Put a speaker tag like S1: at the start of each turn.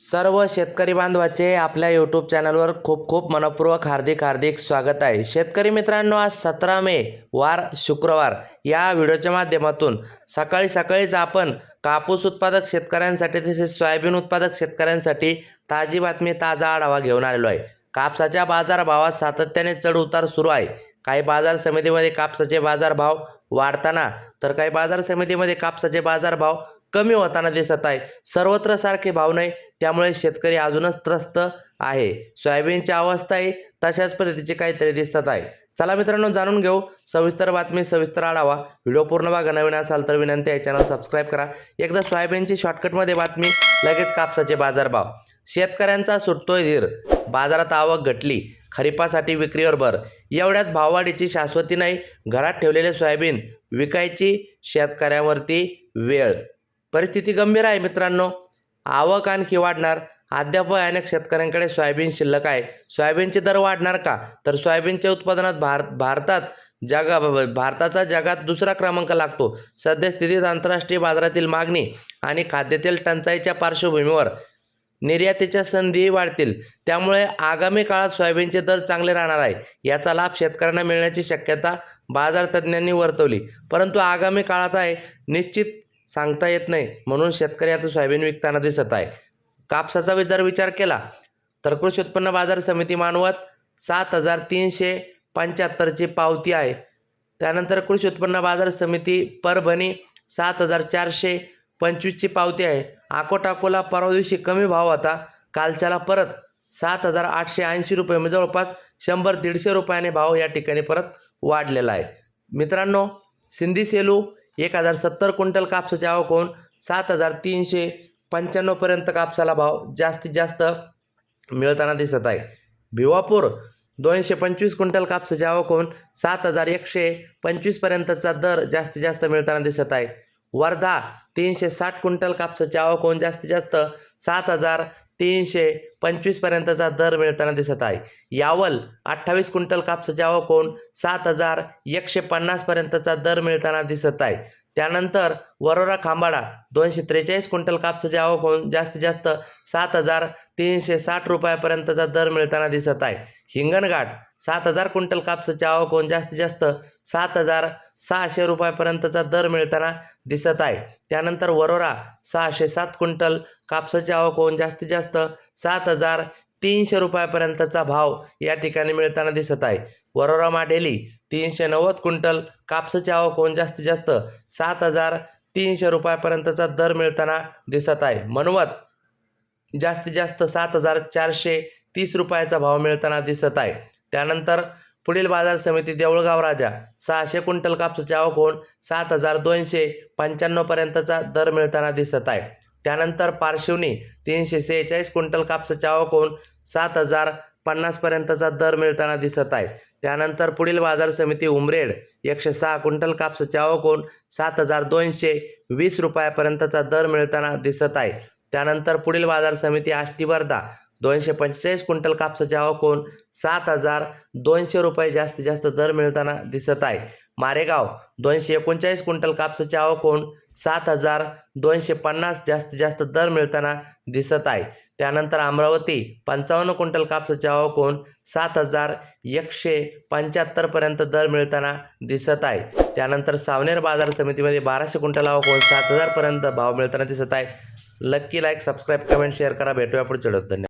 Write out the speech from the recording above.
S1: सर्व शेतकरी बांधवाचे आपल्या यूट्यूब चॅनलवर खूप खूप मनपूर्वक हार्दिक हार्दिक स्वागत आहे. शेतकरी मित्रांनो आज सतरा मे वार शुक्रवार. या व्हिडिओच्या माध्यमातून सकाळी सकाळीच आपण कापूस उत्पादक शेतकऱ्यांसाठी तसेच सोयाबीन उत्पादक शेतकऱ्यांसाठी ताजी बातमी ताजा आढावा घेऊन आलेलो आहे. कापसाच्या बाजारभावात सातत्याने चढ उतार सुरू आहे. काही बाजार समितीमध्ये कापसाचे बाजारभाव वाढताना तर काही बाजार समितीमध्ये कापसाचे बाजारभाव कमी होताना दिसत आहे. सर्वत्र सारखे भाव नाही त्यामुळे शेतकरी अजूनच त्रस्त आहे. सोयाबीनची अवस्थाही तशाच पद्धतीची काहीतरी दिसत आहे. चला मित्रांनो जाणून घेऊ. सविस्तर बातमी सविस्तर आढावा. व्हिडिओ पूर्ण बघा नवीन असाल तर विनंती आहे चॅनल सबस्क्राईब करा. एकदा सोयाबीनची शॉर्टकटमध्ये बातमी लगेच कापसाचे बाजारभाव. शेतकऱ्यांचा सुटतोय धीर. बाजारात आवक घटली. खरीपासाठी विक्रीवर भर. एवढ्यात भाववाढीची शाश्वती नाही. घरात ठेवलेले सोयाबीन विकायची शेतकऱ्यांवरती वेळ. परिस्थिती गंभीर आहे मित्रांनो. आवक आणखी वाढणार. अद्याप अनेक शेतकऱ्यांकडे सोयाबीन शिल्लक आहे. सोयाबीनचे दर वाढणार का? तर सोयाबीनच्या उत्पादनात भार भारतात जगा भारताचा जगात दुसरा क्रमांक लागतो. सद्यस्थितीत आंतरराष्ट्रीय बाजारातील मागणी आणि खाद्यतेल टंचाईच्या पार्श्वभूमीवर निर्यातीच्या संधीही वाढतील. त्यामुळे आगामी काळात सोयाबीनचे दर चांगले राहणार आहे. याचा लाभ शेतकऱ्यांना मिळण्याची शक्यता बाजार तज्ज्ञांनी वर्तवली. परंतु आगामी काळात आहे. निश्चित सांगता येत नाही. म्हणून शेतकरी आता सोयाबीन विकताना दिसत आहे. कापसाचा वि- जर विचार केला तर कृषी उत्पन्न बाजार समिती मानवत सात हजार तीनशे पंच्याहत्तरची पावती आहे. त्यानंतर कृषी उत्पन्न बाजार समिती परभणी सात हजार चारशे पंचवीसची पावती आहे. आकोटाकोला अकोला परवा दिवशी कमी भाव होता कालच्याला परत सात हजार आठशे ऐंशी रुपये म्हणजे जवळपास शंभर दीडशे रुपयाने भाव या ठिकाणी परत वाढलेला आहे. मित्रांनो सिंधी सेलू एक हजार सत्तर क्विंटल कापसाची आवक होऊन सात हजार तीनशे पंच्याण्णवपर्यंत कापसाला भाव जास्तीत जास्त मिळताना दिसत आहे. भिवापूर दोनशे पंचवीस क्विंटल कापसाची आवक होऊन सात हजार एकशे पंचवीसपर्यंतचा दर जास्तीत जास्त मिळताना दिसत आहे. वर्धा तीनशे साठ क्विंटल कापसाची आवक होऊन जास्तीत जास्त सात हजार तीनशे पंचवीसपर्यंतचा दर मिळताना दिसत आहे. यावल अठ्ठावीस क्विंटल कापसाची आवक सात हजार एकशे पन्नासपर्यंतचा दर मिळताना दिसत आहे. त्यानंतर वरोरा खांबाडा दोनशे त्रेचाळीस क्विंटल कापसाची आवक होऊन जास्तीत जास्त सात हजार तीनशे साठ रुपयापर्यंतचा दर मिळताना दिसत आहे. हिंगणघाट सात हजार क्विंटल कापसाची आवक होऊन जास्तीत जास्त सात हजार सहाशे रुपयापर्यंतचा दर मिळताना दिसत आहे. त्यानंतर वरोरा सहाशे सात क्विंटल कापसाची आवक होऊन जास्तीत जास्त सात हजार तीनशे रुपयापर्यंतचा भाव या ठिकाणी मिळताना दिसत आहे. वरोरा माडेली तीनशे नव्वद क्विंटल. कापसाची आवक होऊन जास्तीत जास्त सात हजार तीनशे रुपयापर्यंतचा दर मिळताना दिसत आहे. मनवत जास्तीत जास्त सात हजार चारशे तीस रुपयाचा भाव मिळताना दिसत आहे. त्यानंतर पुढील बाजार समिती देऊळगाव राजा सहाशे क्विंटल कापसाची आवक होऊन सात हजार दोनशे पंच्याण्णवपर्यंतचा दर मिळताना दिसत आहे. त्यानंतर पार्श्वनी तीनशे सेहेचाळीस क्विंटल कापसाच्या आवक सात हजार पन्नासपर्यंतचा दर मिळताना दिसत आहे. त्यानंतर पुढील बाजार समिती उमरेड एकशे सहा क्विंटल कापसाच्या आवक सात हजार दोनशे वीस रुपयापर्यंतचा दर मिळताना दिसत आहे. त्यानंतर पुढील बाजार समिती आष्टी वर्धा दोनशे पंचेचाळीस क्विंटल कापसाच्या आवक सात हजार दोनशे रुपये जास्तीत जास्त दर मिळताना दिसत आहे. मारेगाव दोनशे एकोणचाळीस क्विंटल कापसाच्या आवक सात हजार दोनशे पन्नास जास्तीत जास्त दर मिळताना दिसत आहे. त्यानंतर अमरावती पंचावन्न क्विंटल कापसाच्या आवक सात हजार एकशे पंच्याहत्तरपर्यंत दर मिळताना दिसत आहे. त्यानंतर सावनेर बाजार समितीमध्ये बाराशे क्विंटल आवक सात हजारपर्यंत भाव मिळताना दिसत आहे. Lucky like subscribe comment share करा. भेटूया पुढच्या धन्यवाद.